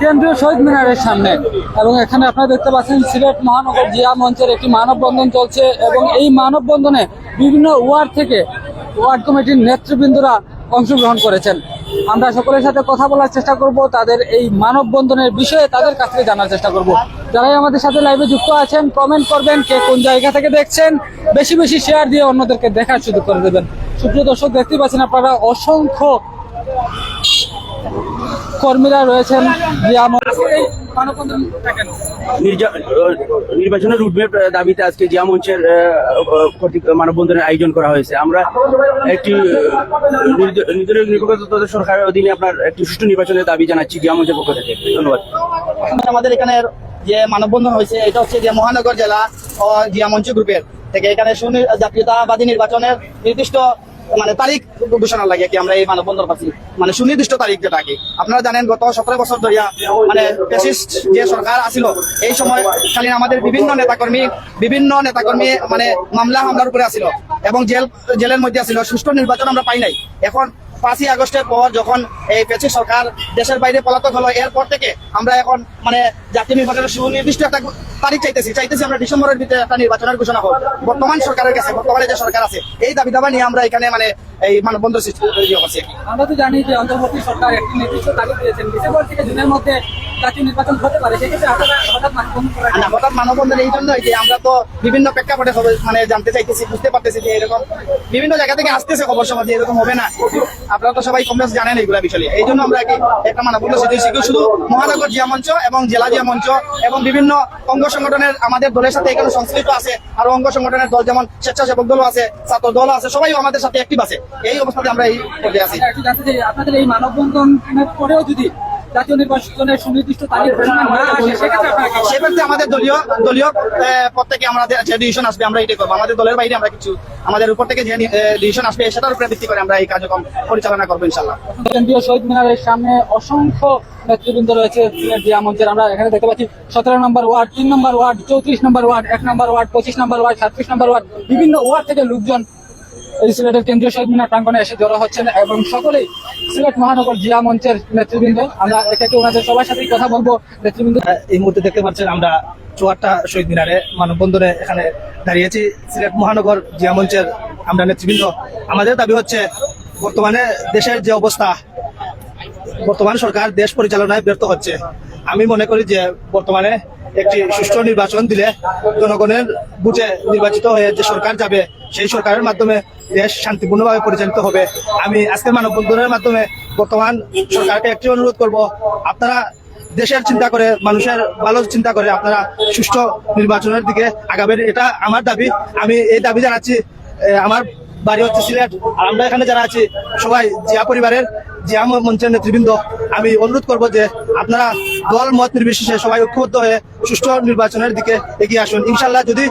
কেন্দ্রীয় শহীদ মিনারের সামনে। এবং এখানে আপনারা দেখতে পাচ্ছেন সিলেট মহানগর জিয়া মঞ্চের একটি মানববন্ধন চলছে এবং এই মানববন্ধনে বিভিন্ন ওয়ার্ড থেকে ওয়ার্ড কমিটির নেতৃবৃন্দরা অংশগ্রহণ করেছেন। আমরা সকলের সাথে কথা বলার চেষ্টা করব, তাদের এই মানববন্ধনের বিষয়ে তাদের কাছ থেকে জানার চেষ্টা করব। যারাই আমাদের সাথে লাইভে যুক্ত আছেন কমেন্ট করবেন, কে কোন জায়গা থেকে দেখছেন, বেশি বেশি শেয়ার দিয়ে অন্যদেরকে দেখার সুযোগ করে দেবেন। সুপ্রিয় দর্শক দেখতে পাচ্ছেন আপনারা অসংখ্য কর্মীরা রয়েছেন নির্বাচনের রুটম্যাপ দাবিতে আজকে জিয়া মঞ্চের মানববন্ধনের আয়োজন করা হয়েছে। আমরা একটি নির্দলীয় নিরপেক্ষ সরকারের অধীনে আপনার একটি সুষ্ঠু নির্বাচনের দাবি জানাচ্ছি জিয়া মঞ্চের পক্ষ থেকে। ধন্যবাদ। আমাদের এখানে যে মানববন্ধন হয়েছে এটা হচ্ছে যে মহানগর জেলা ও জিয়া মঞ্চ গ্রুপের। থেকে এখানে জাতীয়তাবাদী নির্বাচনের নির্দিষ্ট মানে তারিখ ঘোষণা লাগে কি আমরা এই মানববন্ধন পাচ্ছি। মানে সুনির্দিষ্ট তারিখ যেটা কি। আপনারা জানেন গত সতেরো বছর ধরিয়া মানে ফ্যাসিস্ট যে সরকার আসিল এই সময় খালি আমাদের বিভিন্ন নেতাকর্মী বিভিন্ন নেতাকর্মী মানে মামলা হামলার উপরে আসিল এবং জেল, জেলের মধ্যে আসিল সুষ্ঠু নির্বাচন আমরা পাই নাই। এখন পাঁচই আগস্টের পর যখন এই পেছি সরকার দেশের বাইরে পলাতক হলো, এরপর থেকে আমরা এখন মানে জাতীয় নির্বাচনের সুনির্দিষ্ট একটা তারিখ চাইতেছি। চাইতেছি আমরা ডিসেম্বরের ভিতরে একটা নির্বাচনের ঘোষণা হোক। বর্তমান সরকারের কাছে, বর্তমানে যে সরকার আছে, এই দাবি দাবা নিয়ে আমরা এখানে মানে এই সৃষ্টি ইয়ে করছি আর কি। আমরা তো জানি যে অন্তর্বর্তী সরকার একটি নির্দিষ্ট তারিখ দিয়েছেন। ডিসেম্বর থেকে জুনের মধ্যে জাতীয় নির্বাচন হতে পারে। সেক্ষেত্রে হঠাৎ মানববন্ধন করার আর হঠাৎ মানববন্ধন এই জন্যই যে আমরা তো বিভিন্ন প্রেক্ষাপটে মানে জানতে চাইতেছি বুঝতে পারতেছি যে এরকম বিভিন্ন জায়গা থেকে আসতেছে খবর সমাজ এরকম হবে না। আপনারা তো সবাই জানেন বিষয়ে। এই জন্য আমরা কি একটা মানববন্ধন সেটি শুধু মহানগর জিয়া মঞ্চ এবং জেলা জিয়া মঞ্চ এবং বিভিন্ন অঙ্গ সংগঠনের আমাদের দলের সাথে এখানে সংশ্লিষ্ট আছে। আর অঙ্গ সংগঠনের দল যেমন স্বেচ্ছাসেবক দলও আছে ছাত্র দল আছে সবাই আমাদের সাথে অ্যাক্টিভ আছে। এই অবস্থাতে আমরা এই পর্যায়ে আছি। চাই আপনাদের এই মানববন্ধনের পরেও যদি জাতীয় নির্বাচনের সুনির্দিষ্ট তারিখ ঘোষণা না আসে সেক্ষেত্রে আপনারা কি করবেন? সেক্ষেত্রে আমাদের দলীয় দলীয় আহ, আমাদের যে ডিসিশন আসবে আমরা এটাই করব। আমাদের দলের বাইরে আমরা কিছু আমাদের উপর থেকে যে ডিসিশন আসবে সেটার উপরে ভিত্তি করে আমরা এই কার্যক্রম পরিচালনা করব ইনশাল্লাহ কেন্দ্রীয় শহীদ মিনারের সামনে অসংখ্য নেতৃবৃন্দ রয়েছে জিয়া মঞ্চের আমরা এখানে দেখতে পাচ্ছি সতেরো নম্বর ওয়ার্ড তিন নম্বর ওয়ার্ড চৌত্রিশ নম্বর ওয়ার্ড এক নম্বর ওয়ার্ড পঁচিশ নম্বর ওয়ার্ড সাতত্রিশ নম্বর ওয়ার্ড বিভিন্ন ওয়ার্ড থেকে লোকজন এই সিলেটের কেন্দ্রীয় শহীদ মিনার প্রাঙ্গনে এসে জড়ো হচ্ছেন এবং সকলেই সিলেট মহানগর জিয়া মঞ্চের নেতৃবৃন্দ। আমরা একে ওনাদের সবার সাথেই কথা বলব। নেতৃবৃন্দ এই মুহূর্তে দেখতে পাচ্ছেন আমরা চুয়াট্টা শহীদ মিনারে মানববন্ধনে এখানে দাঁড়িয়েছি সিলেট মহানগর জিয়া মঞ্চের আমরা নেতৃবৃন্দ। আমাদের দাবি হচ্ছে, বর্তমানে দেশের যে অবস্থা, বর্তমান সরকার দেশ পরিচালনায় ব্যর্থ হচ্ছে। আমি মনে করি যে বর্তমানে একটি সুষ্ঠু নির্বাচন দিলে জনগণের বুঝে নির্বাচিত হয়ে যে সরকার যাবে সেই সরকারের মাধ্যমে দেশ শান্তিপূর্ণভাবে পরিচালিত হবে। আমি আজকের মানববন্ধনের মাধ্যমে বর্তমান সরকারকে একটি অনুরোধ করব, আপনারা দেশের চিন্তা করে, মানুষের ভালো চিন্তা করে, আপনারা সুষ্ঠু নির্বাচনের দিকে আগাবেন, এটা আমার দাবি। আমি এই দাবি জানাচ্ছি আমার বাড়ি হচ্ছে সিলেট। আর আমরা এখানে যারা আছি, সবাই জিয়া পরিবারের, জিয়া মঞ্চের নেতৃবৃন্দ, আমি অনুরোধ করব যে আপনারা দল, মত নির্বিশেষে সবাই ঐক্যবদ্ধ হয়ে সুষ্ঠু নির্বাচনের দিকে এগিয়ে আসুন। ইনশাল্লাহ যদি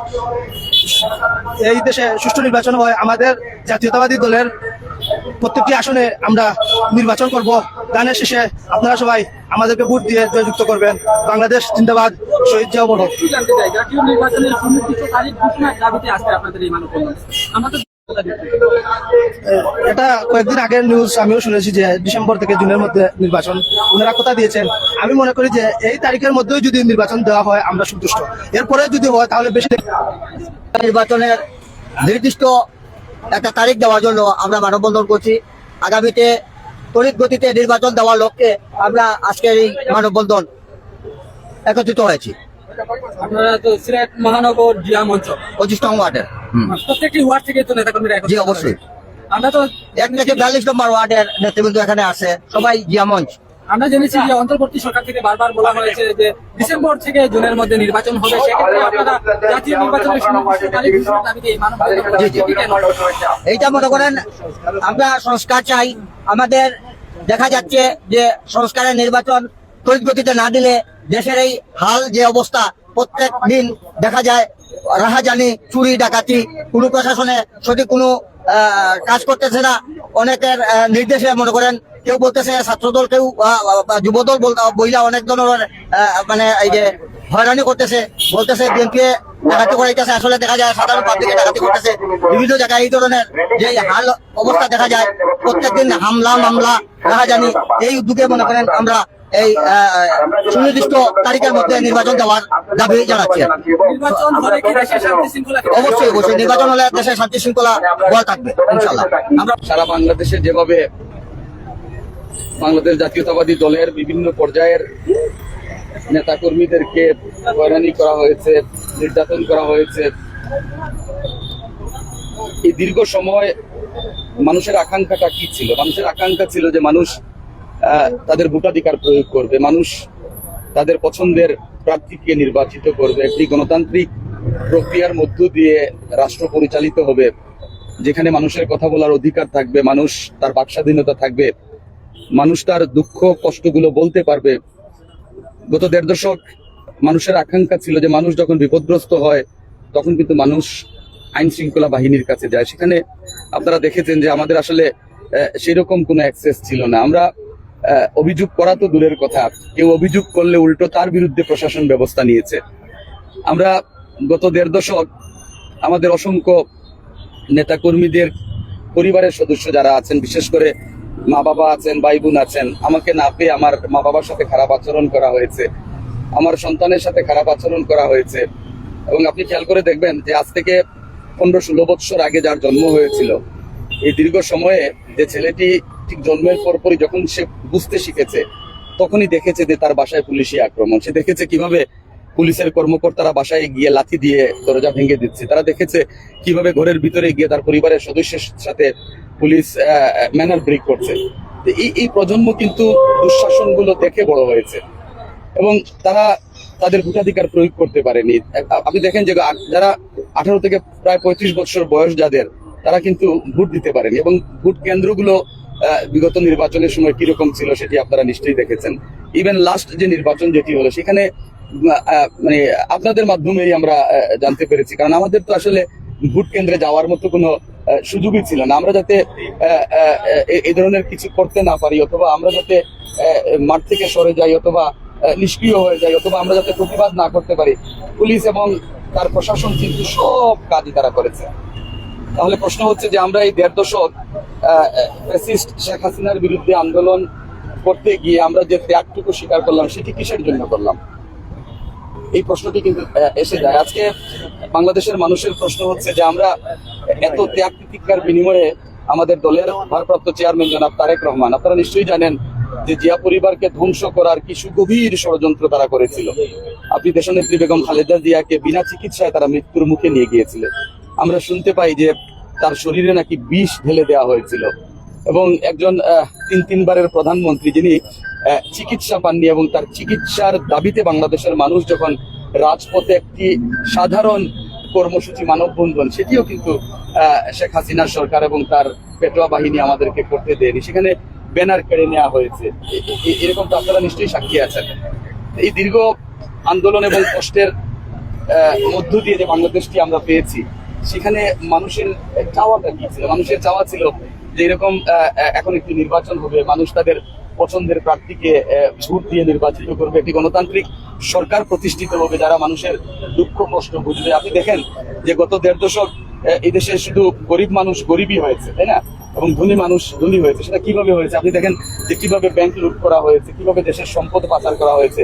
এই দেশে সুষ্ঠু নির্বাচন হয়, আমাদের জাতীয়তাবাদী দলের প্রত্যেকটি আসনে আমরা নির্বাচন করব। গানের শেষে আপনারা সবাই আমাদেরকে ভোট দিয়ে জয়যুক্ত করবেন। বাংলাদেশ জিন্দাবাদ, শহীদ জিয়া বড়। এটা কয়েকদিন আগের নিউজ আমিও শুনেছি যে ডিসেম্বর থেকে জুনের মধ্যে নির্বাচন। ওনারা কথা দিয়েছেন। আমি মনে করি যে এই তারিখের মধ্যেই যদি নির্বাচন দেওয়া হয় আমরা সন্তুষ্ট। এরপরে যদি হয় তাহলে বেশি নির্বাচনের নির্দিষ্ট একটা তারিখ দেওয়ার জন্য আমরা মানববন্ধন করছি। আগামীতে তড়িৎ গতিতে নির্বাচন দেওয়ার লক্ষ্যে আমরা আজকের এই মানববন্ধন একত্রিত হয়েছি। আপনারা তো সিলেট মহানগর জিয়া মঞ্চ। পঁচিশ নং ওয়ার্ডের। প্রত্যেকটি ওয়ার্ড থেকে তো নেতাকর্মীরা জি অবশ্যই। আমরা তো এক থেকে বিয়াল্লিশ নম্বর ওয়ার্ডের নেতৃবৃন্দ এখানে আছে সবাই জিয়া মঞ্চ আমরা জেনেছি যে অন্তর্বর্তী সরকার থেকে বারবার বলা হয়েছে যে ডিসেম্বর থেকে জুনের মধ্যে নির্বাচন হবে। সেক্ষেত্রে আপনারা জাতীয় নির্বাচনের? এইটা মনে করেন আমরা সংস্কার চাই। আমাদের দেখা যাচ্ছে যে সংস্কারের নির্বাচন গতিতে না দিলে দেশের এই হাল যে অবস্থা প্রত্যেক দিন দেখা যায় রাহাজানি, চুরি, ডাকাতি। কোনো প্রশাসনে সঠিক কোনো কাজ করতেছে না। অনেকের নির্দেশে মনে করেন, কেউ বলতেছে ছাত্রদল, কেউ যুবদল বইলা অনেক ধরনের মানে এই যে হয়রানি করতেছে। বলতেছে বিএনপি ডাকাতি করাইতেছে। আসলে দেখা যায় সাধারণ পাবলিকে ডাকাতি করতেছে। বিভিন্ন জায়গায় এই ধরনের যে হাল অবস্থা দেখা যায়, প্রত্যেকদিন হামলা, মামলা, রাহাজানি, এই উদ্যোগে মনে করেন আমরা এই সুনির্দিষ্ট তারিখের মধ্যে নির্বাচন দেওয়ার দাবি জানাচ্ছে। অবশ্যই অবশ্যই। নির্বাচন হলে দেশের শান্তি শৃঙ্খলা বজায় থাকবে ইনশাল্লাহ আমরা সারা বাংলাদেশে যেভাবে বাংলাদেশ জাতীয়তাবাদী দলের বিভিন্ন পর্যায়ের নেতাকর্মীদেরকে হয়রানি করা হয়েছে নির্যাতন করা হয়েছে এই দীর্ঘ সময় মানুষের আকাঙ্ক্ষাটা কি ছিল? মানুষের আকাঙ্ক্ষা ছিল যে মানুষ তাদের ভোটাধিকার প্রয়োগ করবে, মানুষ তাদের পছন্দের প্রার্থীকে নির্বাচিত করবে। একটি গণতান্ত্রিক প্রক্রিয়ার মধ্য দিয়ে রাষ্ট্র পরিচালিত হবে, যেখানে মানুষের কথা বলার অধিকার থাকবে, মানুষ তার বাকস্বাধীনতা থাকবে, মানুষ তার দুঃখ, কষ্টগুলো বলতে পারবে। গত দেড় দশক মানুষের আকাঙ্ক্ষা ছিল যে মানুষ যখন বিপদগ্রস্ত হয়, তখন কিন্তু মানুষ আইন শৃঙ্খলা বাহিনীর কাছে যায়। সেখানে আপনারা দেখেছেন যে আমাদের আসলে সেই রকম কোনো অ্যাক্সেস ছিল না। আমরা অভিযোগ করা তো দূরের কথা। কেউ অভিযোগ করলে উল্টো তার বিরুদ্ধে প্রশাসন ব্যবস্থা নিয়েছে। আমরা গত দেড় দশক আমাদের অসংখ্য নেতাকর্মীদের, পরিবারের সদস্য যারা আছেন, বিশেষ করে মা বাবা আছেন ভাই বোন আছেন, আমাকে না পেয়ে আমার মা বাবার সাথে খারাপ আচরণ করা হয়েছে, আমার সন্তানের সাথে খারাপ আচরণ করা হয়েছে। এবং আপনি খেয়াল করে দেখবেন যে আজ থেকে পনেরো ষোলো বৎসর আগে যার জন্ম হয়েছিল, এই দীর্ঘ সময়ে যে ছেলেটি ঠিক জন্মের পরপরই যখন সে বুঝতে শিখেছে, তখনই দেখেছে যে তার বাসায় পুলিশি আক্রমণ। সে দেখেছে কীভাবে পুলিশের কর্মকর্তারা বাসায় গিয়ে লাথি দিয়ে দরজা ভেঙে দিচ্ছে। তারা দেখেছে কীভাবে ঘরের ভিতরে গিয়ে তার পরিবারের সদস্যের সাথে পুলিশ ম্যানার ব্রেক করছে। এই এই প্রজন্ম কিন্তু দুঃশাসনগুলো দেখে বড় হয়েছে এবং তারা তাদের ভোটাধিকার প্রয়োগ করতে পারেনি। আপনি দেখেন যে যারা আঠারো থেকে প্রায় পঁয়ত্রিশ বছর বয়স যাদের, তারা কিন্তু ভোট দিতে পারেনি এবং ভোট কেন্দ্রগুলো বিগত নির্বাচনের সময় কীরকম ছিল সেটি আপনারা নিশ্চয়ই দেখেছেন। ইভেন লাস্ট যে নির্বাচন যেটি হলো, সেখানে মানে আপনাদের মাধ্যমেই আমরা জানতে পেরেছি। কারণ আমাদের তো আসলে ভোট কেন্দ্রে যাওয়ার মতো কোনো সুযোগই ছিল না। আমরা যাতে এ- ধরনের কিছু করতে না পারি, অথবা আমরা যাতে মাঠ থেকে সরে যাই, অথবা নিষ্ক্রিয় হয়ে যাই, অথবা আমরা যাতে প্রতিবাদ না করতে পারি, পুলিশ এবং তার প্রশাসন কিন্তু সব কাজই তারা করেছে। তাহলে প্রশ্ন হচ্ছে যে আমরা এই দেড় দশক শেখ হাসিনার বিরুদ্ধে আন্দোলন করতে গিয়ে আমরা যে ত্যাগটুকু স্বীকার করলাম, সেটি কিসের জন্য করলাম? এই প্রশ্নটি কিন্তু এসে যায়। আজকে বাংলাদেশের মানুষের প্রশ্ন হচ্ছে যে আমরা এত ত্যাগ তিতিক্ষার বিনিময়ে আমাদের দলের ভারপ্রাপ্ত চেয়ারম্যান জনাব তারেক রহমান, আপনারা নিশ্চয়ই জানেন যে জিয়া পরিবারকে ধ্বংস করার কি সুগভীর ষড়যন্ত্র তারা করেছিল। আপনি দেশনেত্রী বেগম খালেদা জিয়াকে বিনা চিকিৎসায় তারা মৃত্যুর মুখে নিয়ে গিয়েছিলেন। আমরা শুনতে পাই যে তার শরীরে নাকি বিষ ঢেলে দেওয়া হয়েছিল। এবং একজন তিন তিনবারের প্রধানমন্ত্রী যিনি চিকিৎসা পাননি এবং তার চিকিৎসার দাবিতে বাংলাদেশের মানুষ যখন রাজপথে একটি সাধারণ কর্মসূচি মানববন্ধন, সেটিও কিন্তু শেখ হাসিনার সরকার এবং তার পেটোয়া বাহিনী আমাদেরকে করতে দেয়নি। সেখানে ব্যানার কেড়ে নেওয়া হয়েছে। এরকম তো আপনারা নিশ্চয়ই সাক্ষী আছেন। এই দীর্ঘ আন্দোলন এবং কষ্টের মধ্য দিয়ে যে বাংলাদেশটি আমরা পেয়েছি সেখানে মানুষের চাওয়াটা কি ছিল? মানুষের চাওয়া ছিল যে এরকম এখন একটি নির্বাচন হবে, মানুষ তাদের পছন্দের প্রার্থীকে ভোট দিয়ে নির্বাচিত করবে। একটি গণতান্ত্রিক সরকার প্রতিষ্ঠিত হবে যারা মানুষের দুঃখ, কষ্ট বুঝবে। আপনি দেখেন যে গত দেড় দশক এই দেশে শুধু গরিব মানুষ গরিবই হয়েছে, তাই না? এবং ধনী মানুষ ধনী হয়েছে। সেটা কীভাবে হয়েছে? আপনি দেখেন যে কীভাবে ব্যাংক লুট করা হয়েছে, কীভাবে দেশের সম্পদ পাচার করা হয়েছে।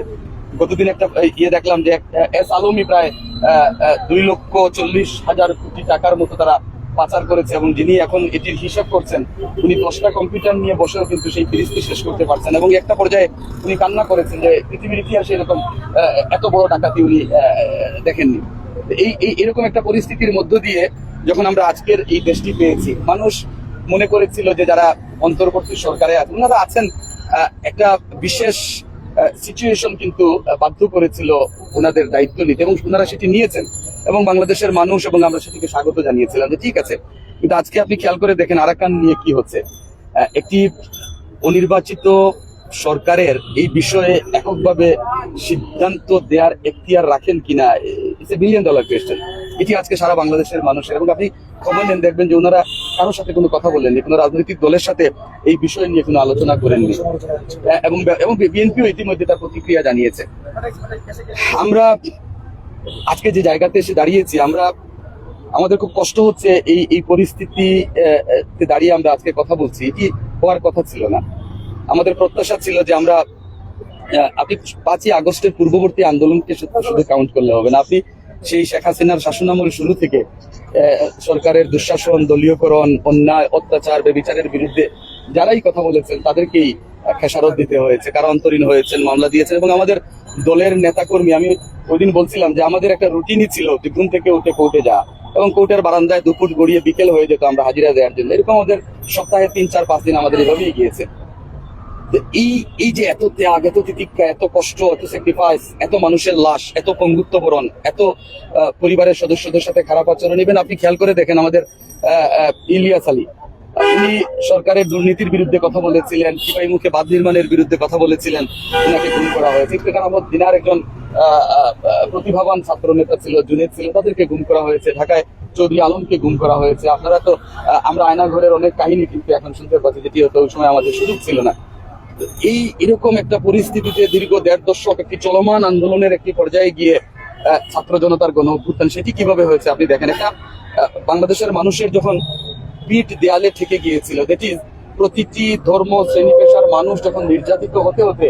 গতদিন একটা ইয়ে দেখলাম যে এস আলমী প্রায় দুই লক্ষ চল্লিশ হাজার কোটি টাকার মতো তারা পাচার করেছে এবং যিনি এখন এটির হিসাব করছেন, উনি দশটা কম্পিউটার নিয়ে বসেও কিন্তু সেই ফিরিস্তি শেষ করতে পারছেন এবং একটা পর্যায়ে উনি কান্না করেছেন যে, পৃথিবীর ইতিহাসে এরকম এত বড় ডাকাতি উনি দেখেননি। এই এই, এরকম একটা পরিস্থিতির মধ্য দিয়ে যখন আমরা আজকের এই দেশটি পেয়েছি, মানুষ মনে করেছিল যে যারা অন্তর্বর্তী সরকারে আছেন ওনারা আছেন একটা বিশেষ সিচুয়েশন কিন্তু বাধ্য করেছিল ওনাদের দায়িত্ব নিতে এবং ওনারা সেটি নিয়েছেন এবং বাংলাদেশের মানুষ এবং আমরা সেটিকে স্বাগত জানিয়েছিলাম যে ঠিক আছে, কিন্তু আজকে আপনি খেয়াল করে দেখেন আরাকান নিয়ে কি হচ্ছে। একটি অনির্বাচিত সরকারের এই বিষয়ে এককভাবে সিদ্ধান্ত দেওয়ার এখতিয়ার রাখেন কিনা it's a billion dollar question এটি আজকে সারা বাংলাদেশের মানুষের এবং আপনি খবর নেন, দেখবেন যে ওনারা কারোর সাথে কোনো কথা বলেননি, কোনো রাজনৈতিক দলের সাথে এই বিষয় নিয়ে কোনো আলোচনা করেননি। এবং বিএনপিও ইতিমধ্যে তার প্রতিক্রিয়া জানিয়েছে। আমরা আজকে যে জায়গাতে এসে দাঁড়িয়েছি, আমরা, আমাদের খুব কষ্ট হচ্ছে এই এই পরিস্থিতি দাঁড়িয়ে আমরা আজকে কথা বলছি। এটি হওয়ার কথা ছিল না। আমাদের প্রত্যাশা ছিল যে আমরা আপনি পাঁচই আগস্টের পূর্ববর্তী আন্দোলনকে শুধু কাউন্ট করলে হবে না। আপনি সেই শেখ হাসিনার শাসনামল শুরু থেকে সরকারের দুঃশাসন, দলীয়করণ, অন্যায়, অত্যাচার, বেবিচারের বিরুদ্ধে যারাই কথা বলেছেন, তাদেরকেই খেসারত দিতে হয়েছে কারা অন্তরীণ হয়েছেন, মামলা দিয়েছেন এবং আমাদের দলের নেতাকর্মী, আমি ওই দিন বলছিলাম যে আমাদের একটা রুটিনই ছিল যে ঘুম থেকে উঠে কোর্টে যাওয়া এবং কোর্টের বারান্দায় দুপুর গড়িয়ে বিকেল হয়ে যেত আমরা হাজিরা দেওয়ার জন্য। এরকম আমাদের সপ্তাহে তিন, চার, পাঁচ দিন আমাদের এভাবেই গিয়েছে। এই এই যে এত ত্যাগ, এত তিতিক্ষা, এত কষ্ট, এত স্যাক্রিফাইস এত মানুষের লাশ, এত পঙ্গুত্ব বরণ এত পরিবারের সদস্যদের সাথে খারাপ আচরণ নেবেন আপনি খেয়াল করে দেখেন আমাদের ইলিয়াস আলী। উনি সরকারের দুর্নীতির বিরুদ্ধে কথা বলেছিলেন, সিপাহী মুখে বাঁধ নির্মাণের বিরুদ্ধে কথা বলেছিলেন, ওনাকে গুম করা হয়েছে। ইফতেখার আহমদ দিনার একজন প্রতিভাবান ছাত্র নেতা ছিল, জুনেদ ছিল, তাদেরকে গুম করা হয়েছে। ঢাকায় চৌধুরী আলমকে গুম করা হয়েছে। আপনারা তো আমরা আয়না ঘরের অনেক কাহিনী কিন্তু এখন শুনতে পাচ্ছি, যেটি হয়তো ওই সময় আমাদের সুযোগ ছিল না। এই এরকম একটা পরিস্থিতিতে দীর্ঘ দেড় দশক একটি চলমান আন্দোলনের একটি পর্যায়ে গিয়ে ছাত্র জনতার গণ অভ্যুত্থান সেটি কীভাবে হয়েছে আপনি দেখেন? আহ, বাংলাদেশের মানুষের যখন পিঠ দেয়ালে ঠেকে গিয়েছিল ইজ প্রতিটি ধর্ম শ্রেণি পেশার মানুষ যখন নির্যাতিত হতে হতে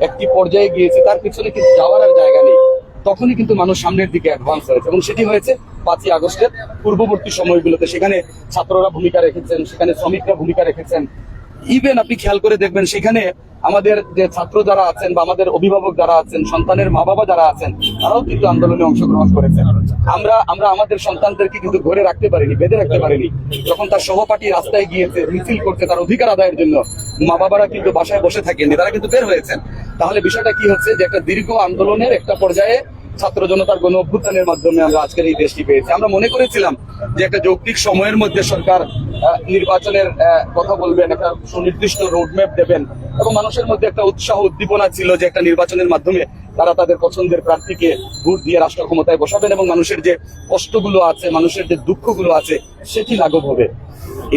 একটি পর্যায়ে গিয়েছে তার পিছনে কিন্তু যাওয়ার আর জায়গা নেই। তখনই কিন্তু মানুষ সামনের দিকে অ্যাডভান্স হয়েছে এবং সেটি হয়েছে পাঁচই আগস্টের পূর্ববর্তী সময়গুলোতে। সেখানে ছাত্ররা ভূমিকা রেখেছেন সেখানে শ্রমিকরা ভূমিকা রেখেছেন ইভেন আপনি খেয়াল করে দেখবেন, সেখানে আমাদের যে ছাত্র যারা আছেন বা আমাদের অভিভাবক যারা আছেন, সন্তানের মা বাবা যারা আছেন, তারাও কিন্তু আন্দোলনে অংশগ্রহণ করেছেন। আমরা আমরা আমাদের সন্তানদেরকে কিন্তু ঘরে রাখতে পারিনি, বেঁধে রাখতে পারিনি। যখন তার সহপাঠী রাস্তায় গিয়েছে মিছিল করতে তার অধিকার আদায়ের জন্য মা বাবারা কিন্তু বাসায় বসে থাকেননি, তারা কিন্তু বের হয়েছেন। তাহলে বিষয়টা কি হচ্ছে? যে একটা দীর্ঘ আন্দোলনের একটা পর্যায়ে ছাত্র জনতার গণ অভ্যুত্থানের মাধ্যমে আমরা আজকের এই দেশটি পেয়েছি। আমরা মনে করেছিলাম যে একটা যৌক্তিক সময়ের মধ্যে সরকার নির্বাচনের কথা বলবেন, একটা সুনির্দিষ্ট রোডম্যাপ দেবেন এবং মানুষের মধ্যে একটা উৎসাহ, উদ্দীপনা ছিল যে একটা নির্বাচনের মাধ্যমে তারা তাদের পছন্দের প্রার্থীকে ভোট দিয়ে রাষ্ট্র ক্ষমতায় বসাবেন এবং মানুষের যে কষ্টগুলো আছে, মানুষের যে দুঃখগুলো আছে, সেটি লাঘব হবে।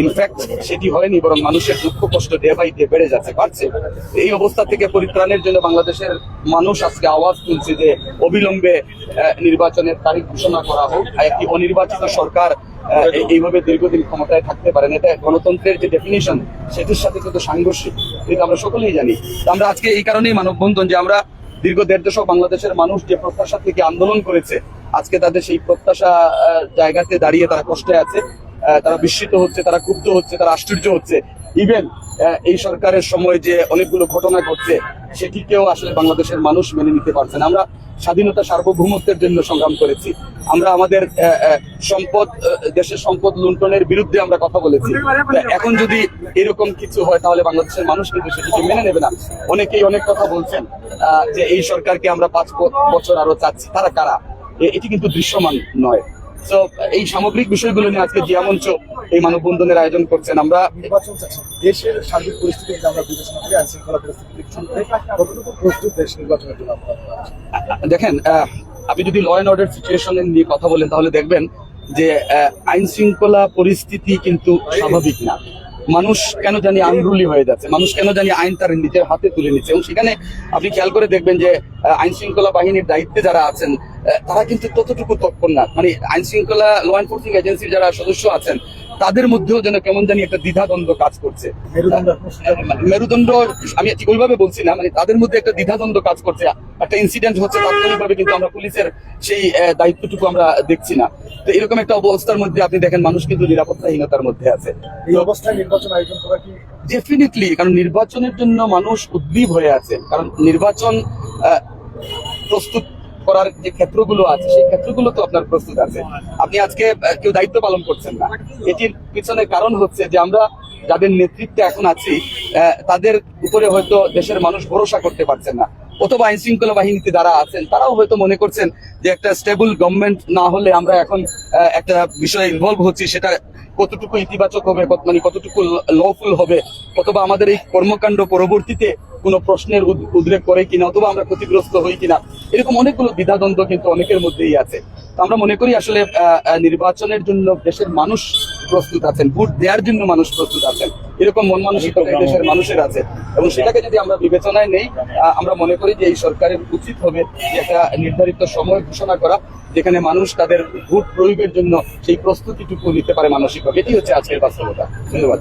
ইনফ্যাক্ট সেটি হয়নি, বরং মানুষের দুঃখ কষ্ট ডে বাই ডে বেড়ে যাচ্ছে, বাড়ছে। এই অবস্থা থেকে পরিত্রাণের জন্য বাংলাদেশের মানুষ আজকে আওয়াজ তুলছে যে অবিলম্বে নির্বাচনের তারিখ ঘোষণা করা হোক একটি অনির্বাচিত সরকার এইভাবে দীর্ঘদিন ক্ষমতায় থাকতে পারেন এটা গণতন্ত্রের যে ডেফিনেশন সেটির সাথে কিন্তু সাংঘর্ষিক। এটা আমরা সকলেই জানি। আমরা আজকে এই কারণেই মানববন্ধন, যে আমরা দীর্ঘ দেড় দশক বাংলাদেশের মানুষ যে প্রত্যাশা থেকে আন্দোলন করেছে, আজকে তাদের সেই প্রত্যাশা জায়গাতে দাঁড়িয়ে তারা কষ্টে আছে। তারা বিস্মিত হচ্ছে, তারা ক্ষুব্ধ হচ্ছে, তারা আশ্চর্য হচ্ছে। ইভেন এই সরকারের সময় যে অনেকগুলো ঘটনা ঘটছে, সেটিকেও আসলে বাংলাদেশের মানুষ মেনে নিতে পারছে না। আমরা স্বাধীনতা সার্বভৌমত্বের জন্য সংগ্রাম করেছি। আমরা আমাদের সম্পদ দেশের সম্পদ লুণ্ঠনের বিরুদ্ধে আমরা কথা বলেছি। এখন যদি এরকম কিছু হয়, তাহলে বাংলাদেশের মানুষ কিন্তু সেটিকে মেনে নেবে না। অনেকেই অনেক কথা বলছেন যে এই সরকারকে আমরা পাঁচ বছর আরও চাচ্ছি। তারা কারা? এটি কিন্তু দৃশ্যমান নয়। তো এই সামগ্রিক বিষয়গুলো নিয়ে আজকে জিয়া মঞ্চ এই মানববন্ধনের আয়োজন করছেন। আমরা নির্বাচন দেশের সার্বিক পরিস্থিতি আমরা বিবেচনা করি আইন শৃঙ্খলা পরিস্থিতি কতটুকু প্রস্তুত দেশ নির্বাচনের জন্য দেখেন আপনি যদি ল অ্যান্ড অর্ডার সিচুয়েশন নিয়ে কথা বলেন তাহলে দেখবেন যে আইন শৃঙ্খলা পরিস্থিতি কিন্তু স্বাভাবিক না। মানুষ কেন জানি আনরুলি হয়ে যাচ্ছে মানুষ কেন জানি আইন তার নিজের হাতে তুলে নিচ্ছে। এবং সেখানে আপনি খেয়াল করে দেখবেন যে আইন শৃঙ্খলা বাহিনীর দায়িত্বে যারা আছেন তারা কিন্তু ততটুকু তৎপর না। মানে আইন শৃঙ্খলা ল এনফোর্সিং এজেন্সির যারা সদস্য আছেন তাদের মধ্যেও যেন কেমন জানি একটা দ্বিধাদ্বন্দ্ব কাজ করছে। মেরুদণ্ড সোজা নয়। মেরুদণ্ড আমি ঠিক ওইভাবে বলছি না মানে তাদের মধ্যে একটা দ্বিধাদ্বন্দ্ব কাজ করছে। একটা ইনসিডেন্ট হচ্ছে তাৎক্ষণিকভাবে কিন্তু আমরা পুলিশের সেই দায়িত্বটুকু আমরা দেখছি না। তো এরকম একটা অবস্থার মধ্যে আপনি দেখেন মানুষ কিন্তু নিরাপত্তাহীনতার মধ্যে আছে। এই অবস্থায় নির্বাচন আয়োজন করা কি? ডেফিনেটলি কারণ নির্বাচনের জন্য মানুষ উদ্দীপ হয়ে আছে। কারণ নির্বাচন প্রস্তুত করার যে ক্ষেত্রগুলো আছে, সেই ক্ষেত্রগুলো তো আপনার প্রস্তুত আছে। আপনি আজকে কেউ দায়িত্ব পালন করছেন না। এটির পিছনে কারণ হচ্ছে যে আমরা যাদের নেতৃত্বে এখন আছি তাদের উপরে হয়তো দেশের মানুষ ভরসা করতে পারছেন না। অথবা আইন শৃঙ্খলা বাহিনীতে যারা আছেন, তারাও হয়তো মনে করছেন যে একটা স্টেবল গভর্নমেন্ট না হলে আমরা এখন একটা বিষয়ে ইনভলভ হচ্ছি, সেটা কতটুকু ইতিবাচক হবে মানে কতটুকু লফুল হবে, অথবা আমাদের এই কর্মকাণ্ড পরবর্তীতে কোনো প্রশ্নের উদ- উদ্রেক করে কিনা অথবা আমরা ক্ষতিগ্রস্ত হই কিনা এরকম অনেকগুলো দ্বিধাদ্বন্দ্ব কিন্তু অনেকের মধ্যেই আছে। আমরা মনে করি আসলে নির্বাচনের জন্য দেশের মানুষ প্রস্তুত আছেন ভোট দেওয়ার জন্য মানুষ প্রস্তুত আছেন এরকম মন মানসিকতা দেশের মানুষের আছে। এবং সেটাকে যদি আমরা বিবেচনায় নেই আহ, আমরা মনে করি যে এই সরকারের উচিত হবে একটা নির্ধারিত সময় ঘোষণা করা যেখানে মানুষ তাদের ভোট প্রয়োগের জন্য সেই প্রস্তুতিটুকু নিতে পারে মানসিকভাবে। এটি হচ্ছে আজকের বাস্তবতা। ধন্যবাদ।